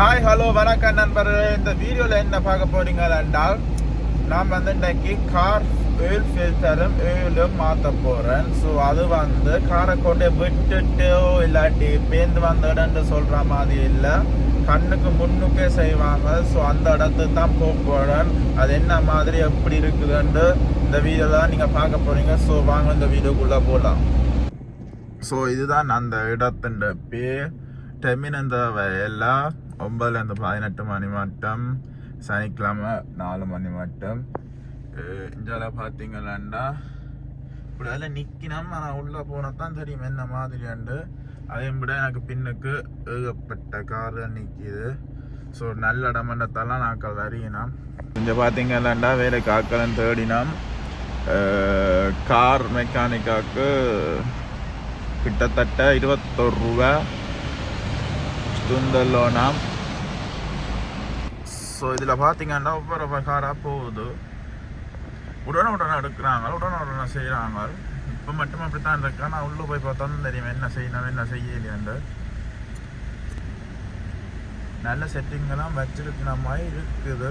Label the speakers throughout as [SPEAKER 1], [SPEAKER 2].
[SPEAKER 1] Hi hello வணக்கம் நண்பர்களே இந்த வீடியோவில் என்ன பார்க்க போறீங்க என்றால் நான் வந்து இன்னைக்கு கார் ஆயில் ஃபில்டரும் ஆயிலும் மாற்ற போகிறேன் ஸோ அது வந்து காரை கொண்டு விட்டுட்டோ இல்லாட்டி பேந்து வந்த இடம்னு சொல்கிற மாதிரி இல்லை. கண்ணுக்கு முன்னுக்கே செய்வாங்க. ஸோ அந்த இடத்துக்கு தான் போக போகிறேன் அது என்ன மாதிரி எப்படி இருக்குதுன்ட்டு இந்த வீடியோ தான் நீங்கள் பார்க்க போகிறீங்க ஸோ வாங்க இந்த வீடியோக்குள்ளே போகலாம் ஸோ இதுதான் அந்த இடத்தின் பேர். டெமினந்த வயலாக ஒன்பதுலேருந்து பதினெட்டு மணி மட்டும் சனிக்கிழமை நாலு மணி மட்டும். இஞ்சால பார்த்தீங்களாண்டா இப்படி அதில் நிற்கினோம் ஆனால் உள்ளே போனால் தான் தெரியும் என்ன மாதிரியாண்டு. அதையும் விட எனக்கு பின்னுக்கு ஏகப்பட்ட கார் நிற்கிது ஸோ நல்ல இடமன்றத்தெல்லாம் நாங்கள் வரையினோம் இங்கே பார்த்தீங்களாண்டா வேலை காக்கலன்னு தேடினோம். கார் மெக்கானிக்காக்கு கிட்டத்தட்ட இருபத்தொரு ரூபா. துந்தல்லோனா ஸோ இதில் பார்த்தீங்கன்னா ஒவ்வொரு காராக போகுது உடனே உடனே எடுக்கிறாங்க உடனே உடனே செய்கிறாங்க இப்போ மட்டும் அப்படி தான் இருக்கா நான் உள்ளே போய் பார்த்தா தான் தெரியும் என்ன செய்யணும் என்ன செய்யலையாண்டு நல்ல செட்டிங்கெல்லாம் வச்சிருக்கிற மாதிரி இருக்குது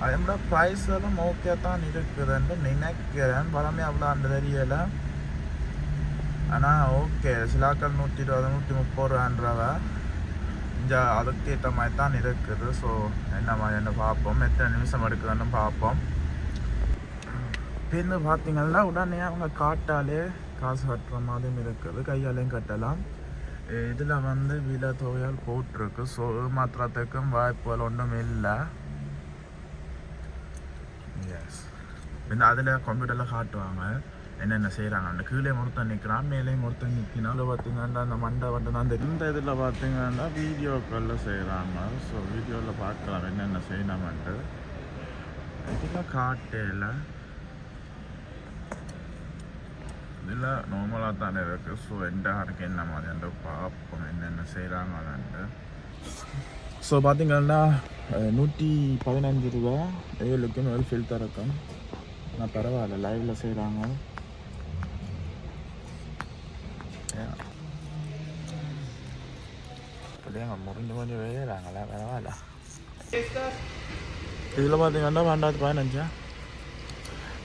[SPEAKER 1] அதோட ப்ரைஸ் எல்லாம் ஓகே தான் இருக்குதுன்னு நினைக்கிறேன் பலமே அவ்வளோ அந்த தெரியலை ஆனால் ஓகே சிலாக்கள் நூற்றி இருபது நூற்றி முப்பது ரூபான்றவ இங்கே அதுக்கேற்ற மாதிரி தான் இருக்குது ஸோ என்ன மாதிரி பார்ப்போம்? எத்தனை நிமிஷம் எடுக்குதுன்னு பார்ப்போம். பின்னு பார்த்தீங்கன்னா உடனே அவங்க காட்டாலே காசு கட்டுற மாதிரியும் இருக்குது. கையாலையும் கட்டலாம். இதில் வந்து விலை தொகையால் போட்டிருக்கு. ஸோ மாத்திரத்துக்கும் வாய்ப்புகள் ஒன்றும் இல்லை. எஸ் இந்த அதில் கம்ப்யூட்டரில் காட்டுவாங்க. என்னென்ன செய்கிறாங்க கீழே ஒருத்தன் நிற்கிறான் மேலேயும் ஒருத்தன் நிற்கினால பார்த்தீங்கன்னா அந்த மண்டை வந்து அந்த இந்த இதில் பார்த்தீங்கன்னா வீடியோக்களில் செய்கிறாங்க ஸோ வீடியோவில் பார்க்கலாம் என்னென்ன செய்யணும்ன்ட்டு. இதில் காட்டையில் இதில் நார்மலாக தானே இருக்குது ஸோ எந்த ஆடுக்கு என்ன மாதிரி பார்ப்போம் என்னென்ன செய்கிறாங்கன்ட்டு ஸோ பார்த்தீங்கன்னா நூற்றி பதினஞ்சு ரூபா ஏழுக்கும் ஏழு ஃபில்டர் இருக்கும் நான் பரவாயில்ல லைவில் செய்கிறாங்க அப்படியே முறிஞ்சு கொஞ்சம் வேறாங்களா பரவாயில்ல இதில் பார்த்தீங்கன்னா ரெண்டாவது பதினஞ்சா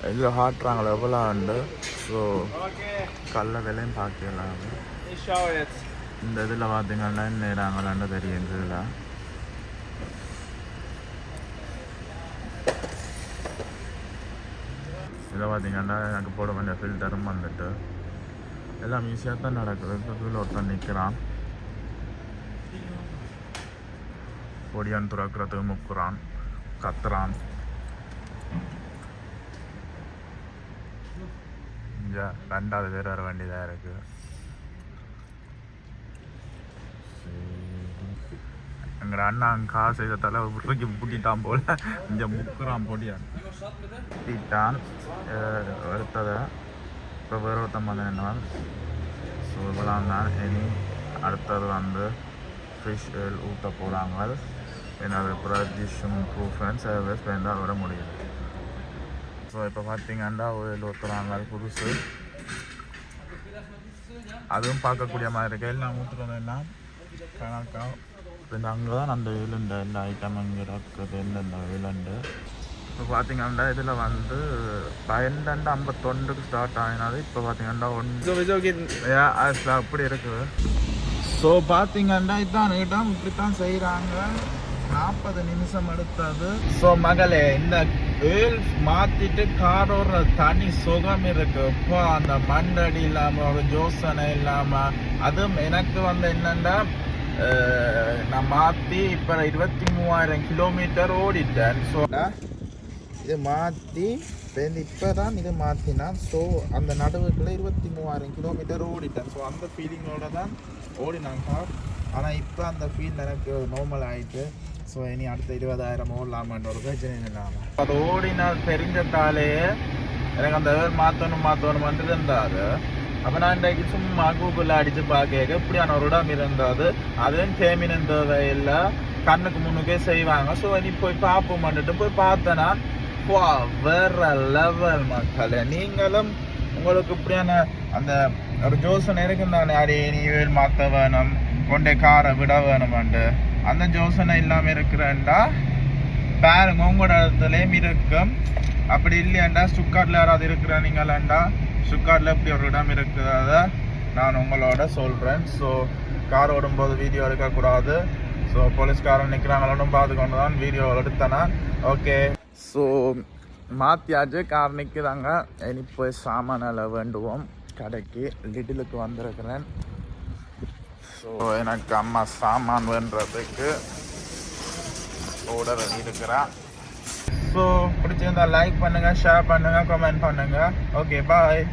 [SPEAKER 1] இதில் காட்டுறாங்களே எவ்வளோ உண்டு ஸோ கல்ல விலையும் பார்க்கலாம் இந்த இதில் பார்த்தீங்கன்னா என்ன இடாங்களான்னு தெரியும் இதில் இதில் பார்த்தீங்கன்னா எனக்கு போட வேண்டிய ஃபில்டரும் வந்துட்டு எல்லாம் ஈஸியாக தான் நடக்குது இப்போ கீழே ஒருத்தன் நிற்கிறான் கொடியான் துறக்கிறது முக்குறான் கத்துறான். ரெண்டாவது பேர் வர வேண்டியதாக இருக்குது எங்கட அண்ணா காசு செய்ததால உருக்கி பூட்டிட்டான் போல. இங்கே முக்குறான் பொடியான் பூட்டிட்டான் எடுத்ததை இப்போ வேறு ஒருத்தன் வந்து நின்றான் ஸோ இவ்வளோ தான். இனி அடுத்தது வந்து ஃபிஷ் ஊட்ட போகிறாங்க என்னோட ப்ரொடியூஷன் ப்ரூஃப் அண்ட் சர்வீஸ் வேண்டாம் விட முடியுது ஸோ இப்போ பார்த்தீங்கன்னா ஆயில் ஊற்றுறாங்க புதுசு அதுவும் பார்க்கக்கூடிய மாதிரி இருக்கு எல்லாம் ஊற்றுறதுன்னா கணக்கா இந்த அங்கே தான் அந்த விழுண்டு எல்லா ஐட்டம் அங்கே இருக்குது எந்தெந்த விழுண்டு இப்போ பார்த்தீங்கன்னா இதில் வந்து பன்னெண்டு ஐம்பத்தொண்டுக்கு ஸ்டார்ட் ஆகினது இப்போ பார்த்தீங்கன்னா ஒன்று அப்படி இருக்குது ஸோ பார்த்தீங்கன்னா இதுதான் இடம் இப்படி தான் செய்கிறாங்க நாற்பது நிமிஷம் எடுத்தது. ஸோ மகளே இந்த வேல் மாத்திட்டு காரோட தனி சுகம் இருக்கு. இப்போ அந்த மண்டடி இல்லாம ஒரு ஜோசனை இல்லாம அதுவும் எனக்கு வந்து என்னன்னா நான் மாத்தி இப்ப இருபத்தி மூவாயிரம் கிலோமீட்டர் ஓடிட்டேன். ஸோ இது மாற்றி இப்போ தான் இது மாற்றினான் ஸோ அந்த நடுவுக்குள்ள இருபத்தி மூவாயிரம் கிலோமீட்டர் ஓடிட்டேன். ஸோ அந்த ஃபீலிங்கோட தான் ஓடினான் ஆனால் இப்போ அந்த ஃபீல் எனக்கு நார்மல் ஆயிட்டு. ஸோ இனி அடுத்த இருபதாயிரமோ இல்லாமன்ற ஒரு பிரச்சனை இல்லாமல் அது ஓடினால் தெரிஞ்சதாலே எனக்கு அந்த மாற்றணும் மாற்றணும் வந்து இருந்தாரு அப்போ நான் இன்றைக்கு சும்மா கூகுளில் அடித்து பார்க்க இப்படியான ஒரு இடம் இருந்தது அதுவும் தேமினன் தேவையில்லை கண்ணுக்கு முன்னுக்கே செய்வாங்க ஸோ இனி போய் பார்ப்போம் போய் பார்த்தேன்னா வா வேற லெவல் மக்களே நீங்களும் உங்களுக்கு இப்படியான அந்த ஒரு ஜோசன் இருக்குந்தானே அடி நீ வேல் மாற்ற வேணும் கொண்டே காரை விட வேணுமாண்டு அந்த ஜோசனை இல்லாமல் இருக்கிறேன்டா. பாருங்க உங்களோட இடத்துலையும் இருக்கும். அப்படி இல்லையாண்டா சுக்காட்டில் யாராவது இருக்கிறானீங்களாண்டா? சுக்காட்டில் இப்படி ஒரு இடம் இருக்கிறத நான் உங்களோட சொல்கிறேன் ஸோ கார் ஓடும்போது வீடியோ எடுக்கக்கூடாது. ஸோ போலீஸ்காரன் நிற்கிறாங்களோடும் பார்த்துக்கொண்டு தான் வீடியோ எடுத்தேனா. ஓகே ஸோ மாத்தியாச்சு கார் நிற்கிறாங்க இனி போய் சாமான வேண்டுவோம். கடைக்கு லிட்டிலுக்கு வந்திருக்கிறேன். ஸோ எனக்கு அம்மா சாமான் வேண்டுறதுக்கு ஆர்டர் இருக்கிறா ஸோ பிடிச்சிருந்தா லைக் பண்ணுங்கள் ஷேர் பண்ணுங்கள் கமெண்ட் பண்ணுங்கள் ஓகே பாய்